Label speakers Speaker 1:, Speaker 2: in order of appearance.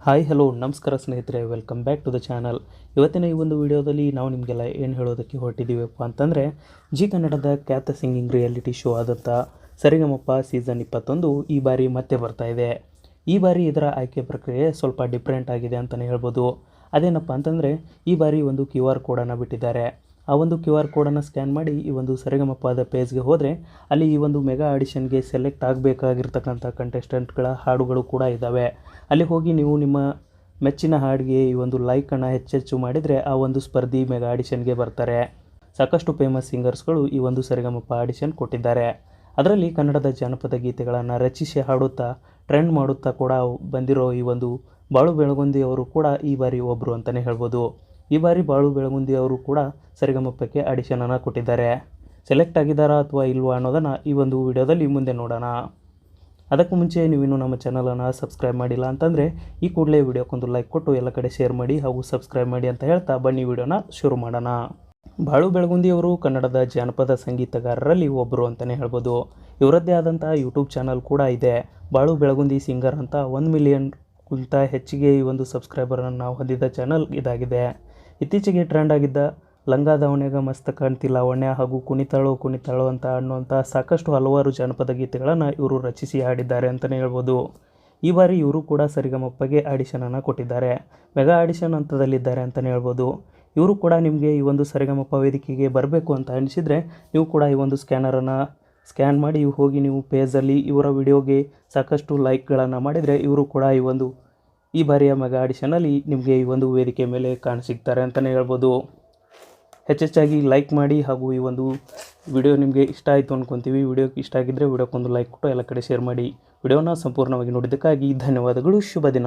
Speaker 1: Hi, hello, ನಮಸ್ಕಾರ ಸ್ನೇಹಿತರೆ welcome back to the channel ಇವತ್ತಿನ ಈ ಒಂದು ವಿಡಿಯೋದಲ್ಲಿ ನಾವು ನಿಮಗೆಲ್ಲ ಏನು ಹೇಳೋದಕ್ಕೆ ಹೊರಟಿದ್ದೀವಪ್ಪ ಅಂತಂದರೆ, ಜಿ ಕನ್ನಡದ ಖ್ಯಾತ ಸಿಂಗಿಂಗ್ ರಿಯಾಲಿಟಿ ಶೋ ಆದಂಥ ಸರಿಗಮಪ್ಪ ಸೀಸನ್ ಇಪ್ಪತ್ತೊಂದು ಈ ಬಾರಿ ಮತ್ತೆ ಬರ್ತಾ ಇದೆ. ಈ ಬಾರಿ ಇದರ ಆಯ್ಕೆ ಪ್ರಕ್ರಿಯೆ ಸ್ವಲ್ಪ ಡಿಫ್ರೆಂಟ್ ಆಗಿದೆ ಅಂತಲೇ ಹೇಳ್ಬೋದು. ಅದೇನಪ್ಪ ಅಂತಂದರೆ, ಈ ಬಾರಿ ಒಂದು ಕ್ಯೂ ಆರ್ ಕೋಡನ್ನು ಬಿಟ್ಟಿದ್ದಾರೆ. ಆ ಒಂದು ಕ್ಯೂ ಆರ್ ಕೋಡನ್ನು ಸ್ಕ್ಯಾನ್ ಮಾಡಿ ಈ ಒಂದು ಸರಿಗಮಪ್ಪಾದ ಪೇಜ್ಗೆ ಹೋದರೆ ಅಲ್ಲಿ ಈ ಒಂದು ಮೆಗಾ ಆಡಿಷನ್ಗೆ ಸೆಲೆಕ್ಟ್ ಆಗಬೇಕಾಗಿರ್ತಕ್ಕಂಥ ಕಂಟೆಸ್ಟೆಂಟ್ಗಳ ಹಾಡುಗಳು ಕೂಡ ಇದ್ದಾವೆ ಅಲ್ಲಿ ಹೋಗಿ ನೀವು ನಿಮ್ಮ ಮೆಚ್ಚಿನ ಹಾಡಿಗೆ ಈ ಒಂದು ಲೈಕನ್ನು ಹೆಚ್ಚೆಚ್ಚು ಮಾಡಿದರೆ ಆ ಒಂದು ಸ್ಪರ್ಧಿ ಮೆಗಾ ಆಡಿಷನ್ಗೆ ಬರ್ತಾರೆ. ಸಾಕಷ್ಟು ಫೇಮಸ್ ಸಿಂಗರ್ಸ್ಗಳು ಈ ಒಂದು ಸರಿಗಮಪ್ಪ ಆಡಿಷನ್ ಕೊಟ್ಟಿದ್ದಾರೆ. ಅದರಲ್ಲಿ ಕನ್ನಡದ ಜಾನಪದ ಗೀತೆಗಳನ್ನು ರಚಿಸಿ ಹಾಡುತ್ತಾ ಟ್ರೆಂಡ್ ಮಾಡುತ್ತಾ ಕೂಡ ಬಂದಿರೋ ಈ ಒಂದು ಬಾಳು ಬೆಳಗುಂದಿ ಅವರು ಕೂಡ ಈ ಬಾರಿ ಒಬ್ಬರು ಅಂತಲೇ ಹೇಳ್ಬೋದು. ಈ ಬಾರಿ ಬಾಳು ಬೆಳಗುಂದಿ ಅವರು ಕೂಡ ಸರಿಗಮಪ್ಪಕ್ಕೆ ಆಡಿಷನನ್ನು ಕೊಟ್ಟಿದ್ದಾರೆ. ಸೆಲೆಕ್ಟ್ ಆಗಿದ್ದಾರಾ ಅಥವಾ ಇಲ್ವಾ ಅನ್ನೋದನ್ನು ಈ ಒಂದು ವಿಡಿಯೋದಲ್ಲಿ ಮುಂದೆ ನೋಡೋಣ. ಅದಕ್ಕೂ ಮುಂಚೆ ನೀವು ಇನ್ನೂ ನಮ್ಮ ಚಾನಲನ್ನು ಸಬ್ಸ್ಕ್ರೈಬ್ ಮಾಡಿಲ್ಲ ಅಂತಂದರೆ ಈ ಕೂಡಲೇ ವಿಡಿಯೋಕ್ಕೊಂದು ಲೈಕ್ ಕೊಟ್ಟು ಎಲ್ಲ ಕಡೆ ಶೇರ್ ಮಾಡಿ ಹಾಗೂ ಸಬ್ಸ್ಕ್ರೈಬ್ ಮಾಡಿ ಅಂತ ಹೇಳ್ತಾ ಬನ್ನಿ ವಿಡಿಯೋನ ಶುರು ಮಾಡೋಣ. ಬಾಳು ಬೆಳಗುಂದಿಯವರು ಕನ್ನಡದ ಜಾನಪದ ಸಂಗೀತಗಾರರಲ್ಲಿ ಒಬ್ಬರು ಅಂತಲೇ ಹೇಳ್ಬೋದು. ಇವರದ್ದೇ ಆದಂಥ ಯೂಟ್ಯೂಬ್ ಚಾನಲ್ ಕೂಡ ಇದೆ. ಬಾಳು ಬೆಳಗುಂದಿ ಸಿಂಗರ್ ಅಂತ ಒಂದು ಮಿಲಿಯನ್ ಮಿಲಿಯನ್ಗಿಂತ ಹೆಚ್ಚಿಗೆ ಈ ಒಂದು ಸಬ್ಸ್ಕ್ರೈಬರನ್ನು ಹೊಂದಿದ್ದ ಚಾನಲ್ ಇದಾಗಿದೆ. ಇತ್ತೀಚೆಗೆ ಟ್ರೆಂಡ್ ಆಗಿದ್ದ ಲಂಗ ದಾವಣೆಗ ಮಸ್ತ್ ಕಾಣ್ತಿಲ್ಲ ಒಣ್ಯ ಹಾಗೂ ಕುಣಿತಾಳೋ ಕುಣಿತಾಳೋ ಅಂತ ಅನ್ನುವಂಥ ಸಾಕಷ್ಟು ಹಲವಾರು ಜಾನಪದ ಗೀತೆಗಳನ್ನು ಇವರು ರಚಿಸಿ ಹಾಡಿದ್ದಾರೆ ಅಂತಲೇ ಹೇಳ್ಬೋದು. ಈ ಬಾರಿ ಇವರು ಕೂಡ ಸರಿಗಮಪ್ಪಗೆ ಆಡಿಷನನ್ನು ಕೊಟ್ಟಿದ್ದಾರೆ. ಮೆಗಾ ಆಡಿಷನ್ ಹಂತದಲ್ಲಿದ್ದಾರೆ ಅಂತಲೇ ಹೇಳ್ಬೋದು. ಇವರು ಕೂಡ ನಿಮಗೆ ಈ ಒಂದು ಸರಿಗಮಪ್ಪ ವೇದಿಕೆಗೆ ಬರಬೇಕು ಅಂತ ಅನಿಸಿದರೆ ನೀವು ಕೂಡ ಈ ಒಂದು ಸ್ಕ್ಯಾನರನ್ನು ಸ್ಕ್ಯಾನ್ ಮಾಡಿ ಹೋಗಿ ನೀವು ಪೇಜಲ್ಲಿ ಇವರ ವಿಡಿಯೋಗೆ ಸಾಕಷ್ಟು ಲೈಕ್ಗಳನ್ನು ಮಾಡಿದರೆ ಇವರು ಕೂಡ ಈ ಒಂದು ಈ ಬಾರಿಯ ಮೆಗಾ ಆಡಿಷನಲ್ಲಿ ನಿಮಗೆ ಈ ಒಂದು ವೇದಿಕೆ ಮೇಲೆ ಕಾಣಸಿಗ್ತಾರೆ ಅಂತಲೇ ಹೇಳ್ಬೋದು. ಹೆಚ್ಚೆಚ್ಚಾಗಿ ಲೈಕ್ ಮಾಡಿ ಹಾಗೂ ಈ ಒಂದು ವಿಡಿಯೋ ನಿಮಗೆ ಇಷ್ಟ ಆಯಿತು ಅಂದ್ಕೊತೀವಿ ವಿಡಿಯೋಕ್ಕೆ ಇಷ್ಟ ಆಗಿದ್ದರೆ ವಿಡಿಯೋಕ್ಕೊಂದು ಲೈಕ್ ಕೊಟ್ಟು ಎಲ್ಲ ಕಡೆ ಶೇರ್ ಮಾಡಿ. ವಿಡಿಯೋನ ಸಂಪೂರ್ಣವಾಗಿ ನೋಡಿದ್ದಕ್ಕಾಗಿ ಧನ್ಯವಾದಗಳು. ಶುಭ ದಿನ.